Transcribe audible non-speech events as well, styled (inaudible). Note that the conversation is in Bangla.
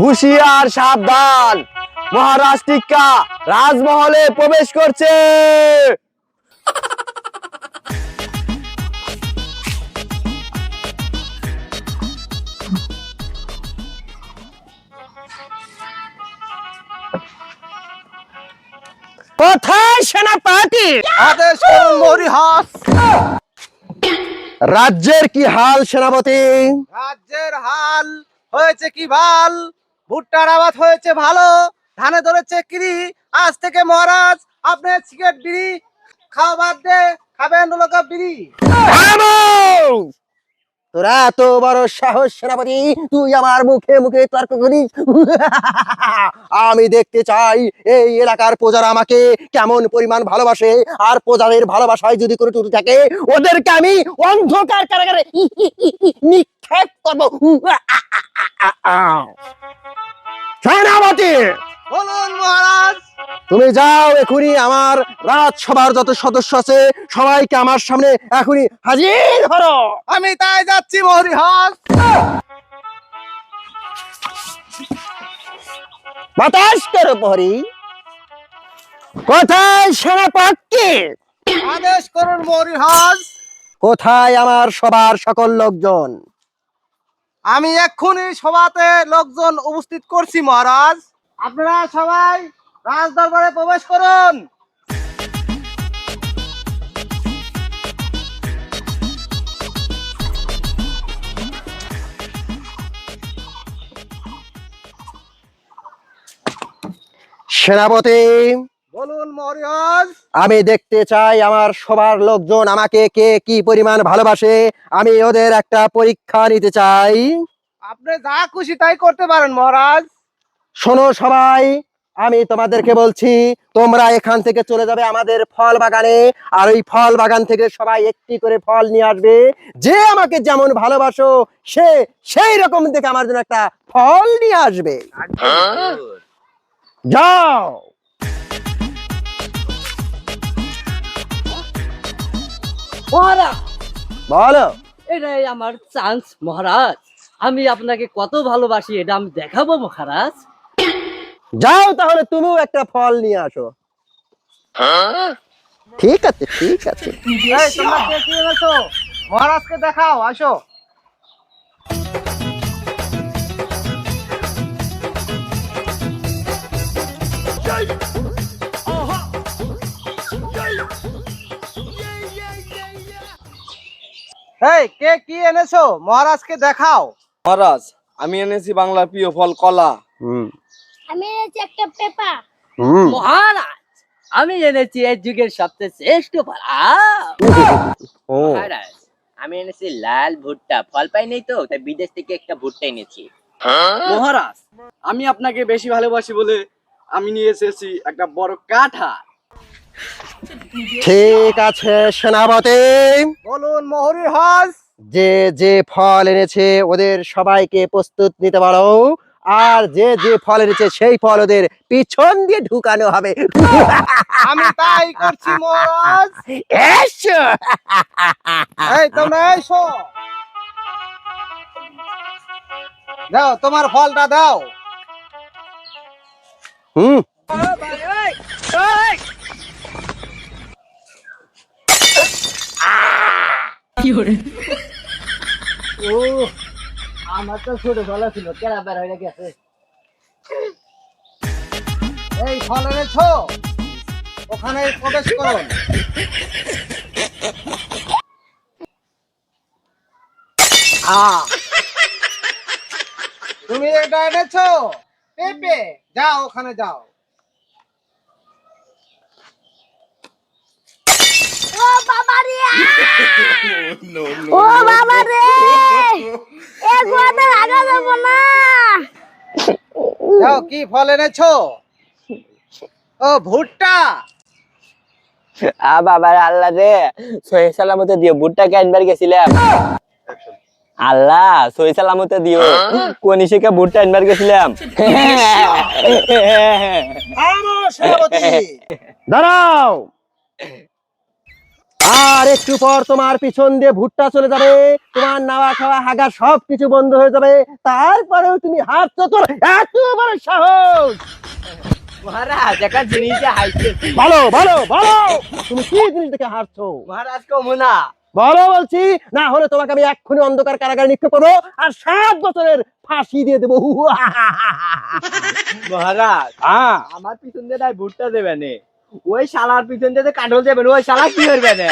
হুশিয়ার সাবধান। মহারাজ টিক্কা রাজমহলে প্রবেশ করছে। কোথায় সেনাপাতি আদেশ করুন মরিহাস। রাজ্যের কি হাল সেনাপতি? রাজ্যের হাল হয়েছে কি ভালো? ভুট্টার আবাদ হয়েছে ভালো ধানে ধরেছে কিরি আজ থেকে মহারাজ আপনি সিগারেট বিড়ি খাওয়া বাদ দে খাবেন লোক বিড়ি। তোরা বড় সাহস সেনাপতি তুই আমার মুখে মুখে তর্ক করিস? আমি দেখতে চাই এই এলাকার প্রজারা আমাকে কেমন পরিমাণ ভালোবাসে আর প্রজাদের ভালোবাসায় যদি কোনো ত্রুটি থাকে ওদেরকে আমি অন্ধকার কারাগারে নিক্ষেপ করব। তুমি যাও এখনই আমার রাজসভার যত সদস্য আছে সবাইকে আমার সামনে এখনই হাজির করো আমি তাই যাচ্ছি মরিহাস বাতাস করো প্রহরী কোথায় সেনাপতি আদেশ করুন কোথায় আমার সবার সকল লোকজন? আমি এক্ষুনি সভাতে লোকজন উপস্থিত করছি মহারাজ। আপনারা সবাই রাজ দরবারে প্রবেশ করুন। সেনাপতি বলুন মহারাজ। আমি দেখতে চাই আমার সবার লোকজন আমাকে কে কি পরিমাণ ভালোবাসে। আমি ওদের একটা পরীক্ষা নিতে চাই। আপনি যা খুশি তাই করতে পারেন মহারাজ। শোনো সবাই আমি তোমাদেরকে বলছি, তোমরা এখান থেকে চলে যাবে আমাদের ফল বাগানে, আর ওই ফল বাগান থেকে সবাই একটি করে ফল নিয়ে আসবে। যে আমাকে যেমন ভালোবাসো, সে সেই রকম দেখে আমার জন্য একটা ফল নিয়ে আসবে। যাও। বলো। এটাই আমার চান্স মহারাজ। আমি আপনাকে কত ভালোবাসি, এটা আমি দেখাবো, মহারাজ। যাও তাহলে তুমিও একটা ফল নিয়ে আসো। ঠিক আছে ঠিক আছে। মহারাজকে দেখাও আসো। এই কে কি এনেছো? মহারাজকে দেখাও। মহারাজ আমি এনেছি বাংলার প্রিয় ফল কলা। হুম। আমি এনেছি একটা পেপা মহারাজ আমি এনেছি এই যুগের সবচেয়ে শ্রেষ্ঠ ফল। মহারাজ আমি এনেছি লাল ভুট্টা। ফল পাই নাই তো তাই বিদেশ থেকে একটা ভুট্টা এনেছি। মহারাজ আমি আপনাকে বেশি ভালোবাসি বলে আমি নিয়ে এসেছি একটা বড় কাঁঠাল ঠিক আছে সেনাপতি। বলুন মহরিহাস যে যে ফল এনেছে ওদের সবাইকে প্রস্তুত নিতে পারো। আর যে যে ফল এনেছে সেই ফল ওদের পিছন দিয়ে ঢুকানো হবে। আমি তাই করছি মহারাজ। এসো। এই তোমরা এসো। দাও তোমার ফলটা দাও। হুম। ও আমার তো ছোট ফলা ছিল কেনা বের হয়ে গেছে? এই ফল এনেছো ওখানে প্রবেশ করুন। তুমি এটা এনেছো? পেঁপে, যাও, ওখানে যাও। ও বাবা রে! (laughs) ও বাবা রে! (laughs) এ গোয়াতে লাগা যাব না! যাও কি ফল এনেছো? ও ভুট্টা! আ বাবার আল্লাহ রে সহি সালামতে দিও। ভুট্টা গেছিলাম আল্লাহ সহি সালামতে দিও। কোন ইসেকে ভুট্টা আনবার গেছিলাম (laughs) দাঁড়াও! আর একটু পর তোমার পিছন দিয়ে ভুট্টা চলে যাবে তোমার নাওয়া খাওয়া হাগা সব কিছু বন্ধ হয়ে যাবে। তারপরেও তুমি হাঁটছো তোর এত বড় সাহস। মহারাজ একটা জিনিসে হাইছে। বলো বলো বলো তুমি কি জিনিস দেখে হারছো? মহারাজ কমু না বলো বলছি না হলে তোমাকে আমি এক্ষুনি অন্ধকার কারাগারে নিক্ষেপ করব আর সাত বছরের ফাঁসি দিয়ে দেবো। মহারাজ হ্যাঁ। আমার পিছন দিয়ে ভুট্টা দেবে ওই শালার পিছন দিয়ে কাটল দেবেন ওই শালা কি করবে না